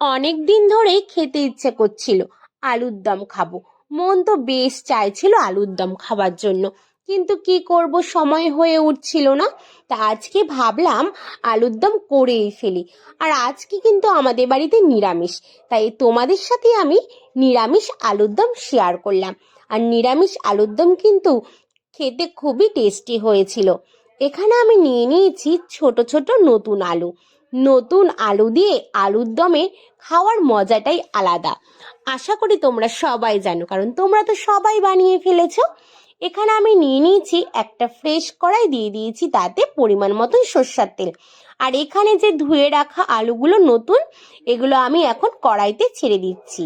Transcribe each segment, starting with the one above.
অনেক দিন ধরেই খেতে ইচ্ছে করছিল আলুর দম খাব। মন তো বেশ চাইছিল আলুর দম খাবার জন্য। কিন্তু কি করব, সময় হয়ে উঠছিল না। তা আজকে ভাবলাম আলুর দম করেই ফেলি। আর আজকে কিন্তু আমাদের বাড়িতে নিরামিষ। তাই তোমাদের সাথে আমি নিরামিষ আলুর দম শেয়ার করলাম। আর নিরামিষ আলুর দম কিন্তু খেতে খুবই টেস্টি হয়েছিল। এখানে আমি নিয়ে নিয়েছি ছোট ছোট নতুন আলু। নতুন আলু দিয়ে আলুর দমে খাওয়ার মজাটাই আলাদা। আশা করি তোমরা সবাই জানো, কারণ তোমরা তো সবাই বানিয়ে ফেলেছ। এখানে আমি নিয়ে নিয়েছি একটা ফ্রেশ কড়াই, দিয়ে দিয়েছি তাতে পরিমাণ মতন সর্ষার তেল। আর এখানে যে ধুয়ে রাখা আলুগুলো নতুন, এগুলো আমি এখন কড়াইতে ছেড়ে দিচ্ছি।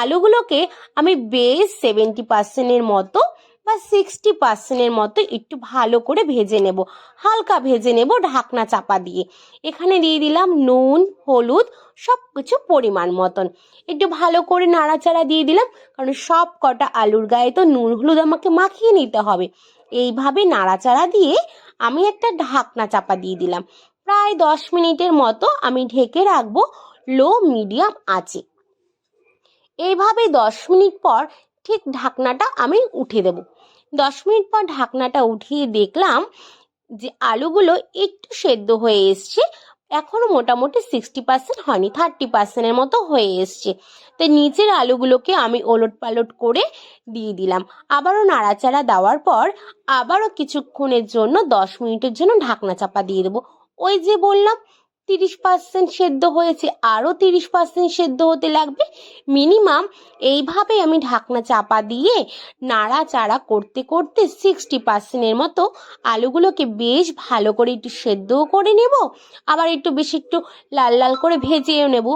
আলুগুলোকে আমি বেশ সেভেন্টি পার্সেন্টের মতো বা সিক্সটি পার্সেন্টের মতো একটু ভালো করে ভেজে নেব। হালকা ভেজে নেব ঢাকনা চাপা দিয়ে। এখানে দিয়ে দিলাম নুন, হলুদ সব কিছু পরিমাণ মতন। একটু ভালো করে নাড়াচাড়া দিয়ে দিলাম, কারণ সব কটা আলুর গায়ে তো নুন, হলুদ আমাকে মাখিয়ে নিতে হবে। এইভাবে নাড়াচাড়া দিয়ে আমি একটা ঢাকনা চাপা দিয়ে দিলাম। প্রায় দশ মিনিটের মতো আমি ঢেকে রাখব লো মিডিয়াম আঁচে। এইভাবে দশ মিনিট পর ঠিক ঢাকনাটা আমি উঠে দেব। দশ মিনিট পর ঢাকনাটা উঠিয়ে দেখলাম যে আলুগুলো একটু সেদ্ধ হয়ে এসছে, এখনও মোটামুটি সিক্সটি পার্সেন্ট হয়নি থার্টি পার্সেন্টের মতো হয়ে এসছে। তো নিচের আলুগুলোকে আমি ওলট পালট করে দিয়ে দিলাম। আবারও নাড়াচাড়া দেওয়ার পর আবারও কিছুক্ষণের জন্য, দশ মিনিটের জন্য ঢাকনা চাপা দিয়ে দেবো। ওই যে বললাম তিরিশ পার্সেন্ট সেদ্ধ হয়েছে, আরও তিরিশ পার্সেন্ট সেদ্ধ হতে লাগবে। মিনিমাম এইভাবে আমি ঢাকনা চাপা দিয়ে নাড়াচাড়া করতে করতে সিক্সটি পার্সেন্টের মতো আলুগুলোকে বেশ ভালো করে একটু সেদ্ধও করে নেব। আবার একটু বেশি একটু লাল লাল করে ভেজেও নেব।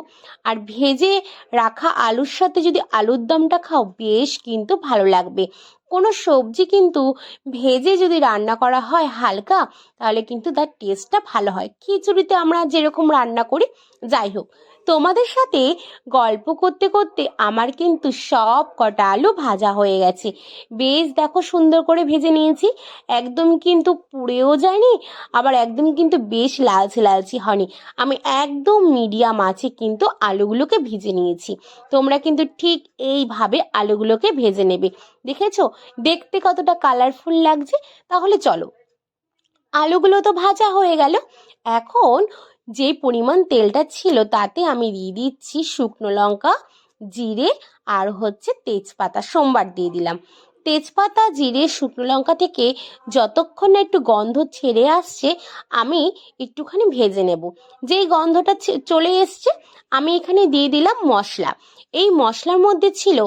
আর ভেজে রাখা আলুর সাথে যদি আলুর দমটা খাও, বেশ কিন্তু ভালো লাগবে। কোনো সবজি কিন্তু ভেজে যদি রান্না করা হয় হালকা, তাহলে কিন্তু তার টেস্টটা ভালো হয়। খিচুড়িতে আমরা যেরকম রান্না করি যাই হোক, তোমাদের সাথে গল্প করতে করতে আমার কিন্তু সব কটা আলু ভাজা হয়ে গেছে। বেশ দেখো সুন্দর করে ভেজে নিয়েছি, একদম কিন্তু পুড়েও যায়নি, আবার একদম কিন্তু বেশ লালচে লালচে হয়নি। আমি একদম মিডিয়াম আছে কিন্তু আলুগুলোকে ভেজে নিয়েছি। তোমরা কিন্তু ঠিক এইভাবে আলুগুলোকে ভেজে নেবে। দেখেছ? দেখতে কতটা কালারফুল লাগছে। তাহলে চলো। আলুগুলো তো ভাজা হয়ে গেল। এখন যে পরিমাণ তেলটা ছিল তাতে আমি দিয়ে দিচ্ছি শুকনো লঙ্কা, জিরে আর হচ্ছে তেজপাতা। সোমবার দিয়ে দিলাম। তেজপাতা, জিরে, শুকনো লঙ্কা থেকে যতক্ষণ না একটু গন্ধ ছেড়ে আসছে, আমি একটুখানি ভেজে নেব। যেই গন্ধটা চলে এসছে, আমি এখানে দিয়ে দিলাম মশলা। এই মশলার মধ্যে ছিল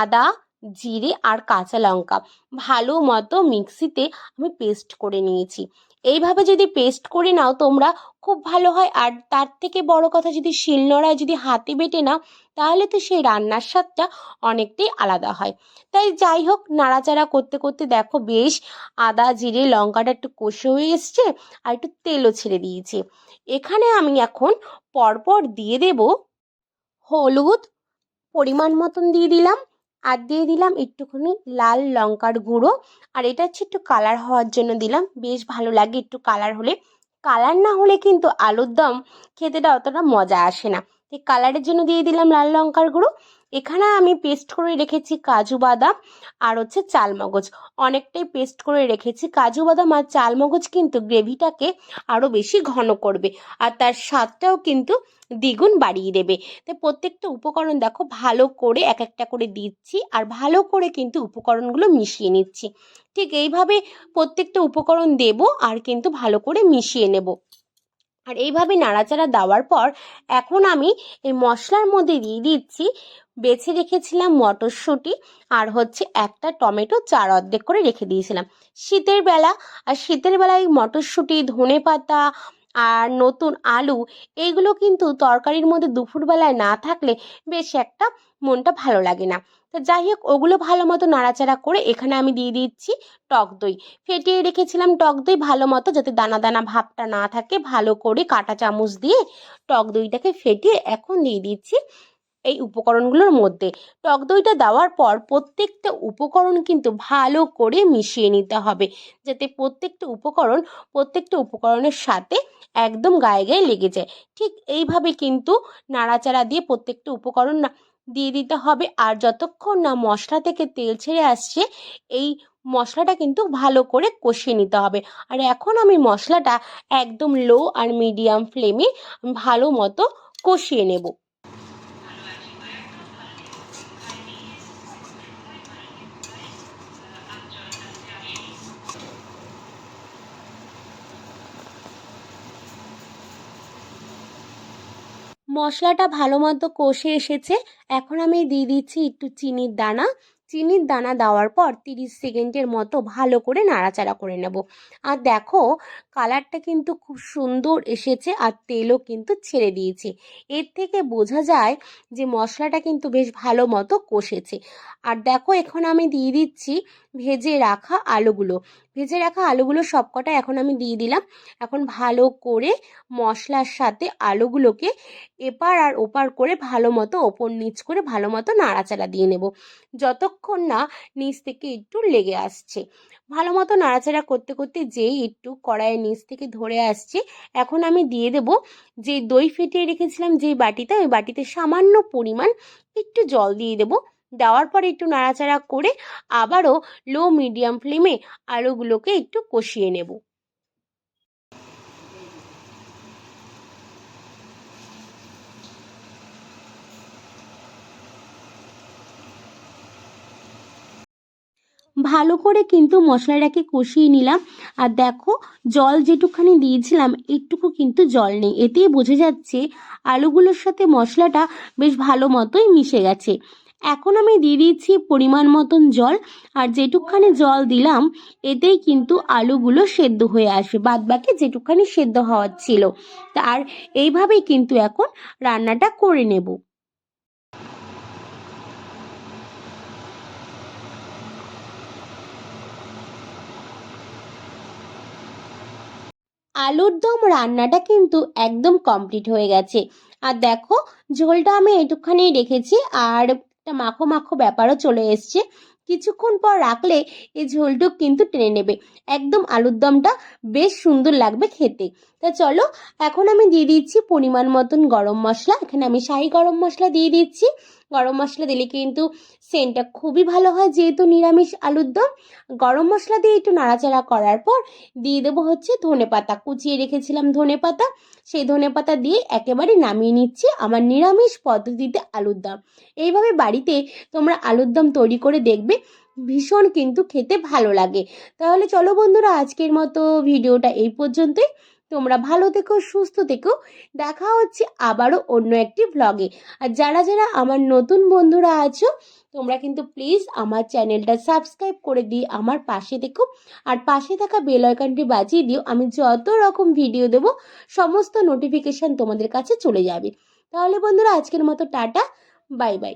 আদা জিরে আর কাঁচা লঙ্কা। ভালো মতো মিক্সিতে আমি পেস্ট করে নিয়েছি। এইভাবে যদি পেস্ট করে নাও তোমরা, খুব ভালো হয়। আর তার থেকে বড় কথা যদি শিলনোড়ায় যদি হাতে বেটে নাও, তাহলে তো সেই রান্নার স্বাদটা অনেকটাই আলাদা হয়। তাই যাই হোক, নাড়াচাড়া করতে করতে দেখো বেশ আদা, জিরে, লঙ্কাটা একটু কষে হয়ে এসছে আর একটু তেলও ছেড়ে দিয়েছে। এখানে আমি এখন পরপর দিয়ে দেব হলুদ পরিমাণ মতন দিয়ে দিলাম। আর দিয়ে দিলাম একটুখানি লাল লঙ্কার গুঁড়ো। আর এটা হচ্ছে একটু কালার হওয়ার জন্য দিলাম। বেশ ভালো লাগে একটু কালার হলে। কালার না হলে কিন্তু আলুর দম খেতেটা অতটা মজা আসে না। এই কালারের জন্য দিয়ে দিলাম লাল লঙ্কার গুঁড়ো। এখানে আমি পেস্ট করে রেখেছি কাজু বাদাম আর হচ্ছে চালমগজ অনেকটাই পেস্ট করে রেখেছি কাজু বাদাম আর চালমগজ কিন্তু গ্রেভিটাকে আরও বেশি ঘন করবে আর তার স্বাদটাও কিন্তু দ্বিগুণ বাড়িয়ে দেবে। তাই প্রত্যেকটা উপকরণ দেখো ভালো করে এক একটা করে দিচ্ছি আর ভালো করে কিন্তু উপকরণগুলো মিশিয়ে নিচ্ছি। ঠিক এইভাবে প্রত্যেকটা উপকরণ দেব আর কিন্তু ভালো করে মিশিয়ে নেব। আর এইভাবে নাড়াচাড়া দেওয়ার পর এখন আমি এই মশলার মধ্যে দিয়ে দিচ্ছি। বেছে রেখেছিলাম মটরশুঁটি আর হচ্ছে একটা টমেটো চার অর্ধেক করে রেখে দিয়েছিলাম। শীতের বেলা আর শীতের বেলায় মটরশুঁটি, ধনে পাতা আর নতুন আলু এইগুলো কিন্তু তরকারির মধ্যে দুপুরবেলায় না থাকলে বেশ একটা মনটা ভালো লাগে না। তো যাই হোক, ওগুলো ভালো মতো নাড়াচাড়া করে এখানে আমি দিয়ে দিচ্ছি টক দই। ফেটিয়ে রেখেছিলাম টক দই ভালো মতো যাতে দানা দানা ভাবটা না থাকে, ভালো করে কাঁটা চামচ দিয়ে টক দইটাকে ফেটিয়ে এখন দিয়ে দিচ্ছি এই উপকরণগুলোর মধ্যে। টক দইটা দেওয়ার পর প্রত্যেকটা উপকরণ কিন্তু ভালো করে মিশিয়ে নিতে হবে, যাতে প্রত্যেকটা উপকরণ, প্রত্যেকটা উপকরণের সাথে একদম গায়ে গায়ে লেগে যায়। ঠিক এইভাবে কিন্তু নাড়াচাড়া দিয়ে প্রত্যেকটা উপকরণ দিয়ে দিতে হবে। আর যতক্ষণ না মশলা থেকে তেল ছেড়ে আসছে, এই মশলাটা কিন্তু ভালো করে কষিয়ে নিতে হবে। আর এখন আমি মশলাটা একদম লো আর মিডিয়াম ফ্লেমে ভালো মতো কষিয়ে নেব। মশলাটা ভালো মতো কষে এসেছে। এখন আমি দিয়ে দিচ্ছি একটু চিনির দানা। চিনির দানা দেওয়ার পর তিরিশ সেকেন্ডের মতো ভালো করে নাড়াচাড়া করে নেব। আর দেখো, কালারটা কিন্তু খুব সুন্দর এসেছে আর তেলও কিন্তু ছেড়ে দিয়েছে। এর থেকে বোঝা যায় যে মশলাটা কিন্তু বেশ ভালো মতো কষেছে। আর দেখো, এখন আমি দিয়ে দিচ্ছি ভেজে রাখা আলুগুলো। ভেজে রাখা আলুগুলো সবকটা এখন আমি দিয়ে দিলাম। এখন ভালো করে মশলার সাথে আলুগুলোকে এপার আর ওপার করে ভালো মতো, ওপর নিচ করে ভালো মতো নাড়াচাড়া দিয়ে নেব। যতক্ষণ না নিচ থেকে একটু লেগে আসছে। ভালো মতো নাড়াচাড়া করতে করতে যেই একটু কড়াইয়ের নিচ থেকে ধরে আসছে, এখন আমি দিয়ে দেব যে দই ফেটিয়ে রেখেছিলাম যেই বাটিতে, ওই বাটিতে সামান্য পরিমাণ একটু জল দিয়ে দেব। দেওয়ার পরে একটু নাড়াচাড়া করে আবারও লো মিডিয়াম ফ্লেমে আলুগুলোকে একটু কষিয়ে নেব। ভালো করে কিন্তু মশলাটাকে কষিয়ে নিলাম। আর দেখো, জল যেটুকখানি দিয়েছিলাম, একটুকু কিন্তু জল নেই। এতেই বোঝা যাচ্ছে আলুগুলোর সাথে মশলাটা বেশ ভালো মতোই মিশে গেছে। এখন আমি দিয়ে দিচ্ছি পরিমাণ মতন জল, আর যেটুকখানি জল দিলাম, এতেই কিন্তু আলুগুলো সেদ্ধ হয়ে আসবে। বাদ বাকি যেটুকখানি সেদ্ধ হওয়ার ছিল। আর এইভাবেই কিন্তু এখন রান্নাটা করে নেব। আলুর দম রান্নাটা কিন্তু একদম কমপ্লিট হয়ে গেছে। আর দেখো, ঝোলটা আমি একটুখানি রেখেছি, আর একটা মাখো মাখো ব্যাপারও চলে এসছে। কিছুক্ষণ পর রাখলে এই ঝোলটুক কিন্তু টেনে নেবে। একদম আলুর দমটা বেশ সুন্দর লাগবে খেতে। তা চলো, এখন আমি দিয়ে দিচ্ছি পরিমাণ মতন গরম মশলা। এখানে আমি শাহি গরম মশলা দিয়ে দিচ্ছি। গরম মশলা দিলে কিন্তু সেন্টটা খুবই ভালো হয় যেহেতু নিরামিষ আলুর দম। গরম মশলা দিয়ে একটু নাড়াচাড়া করার পর দিয়ে দেবো হচ্ছে ধনে পাতা। কুচিয়ে রেখেছিলাম ধনে পাতা। সেই ধনে পাতা দিয়ে একেবারে নামিয়ে নিচ্ছি আমার নিরামিষ পদ্ধতিতে আলুর দম। এইভাবে বাড়িতে তোমরা আলুর দম তৈরি করে দেখবে ভীষণ কিন্তু খেতে ভালো লাগে। তাহলে চলো বন্ধুরা, আজকের মতো ভিডিওটা এই পর্যন্তই। তোমরা ভালো থেকো, সুস্থ থেকো। দেখা হচ্ছে আবারও অন্য একটি ভ্লগে আর যারা যারা আমার নতুন বন্ধুরা আছো, তোমরা কিন্তু প্লিজ আমার চ্যানেলটা সাবস্ক্রাইব করে দিয়ে আমার পাশে থেকো। আর পাশে থাকা বেল আইকনটি বাজিয়ে দিও। আমি যত রকম ভিডিও দেব, সমস্ত নোটিফিকেশান তোমাদের কাছে চলে যাবে। তাহলে বন্ধুরা, আজকের মতো টাটা। Bye bye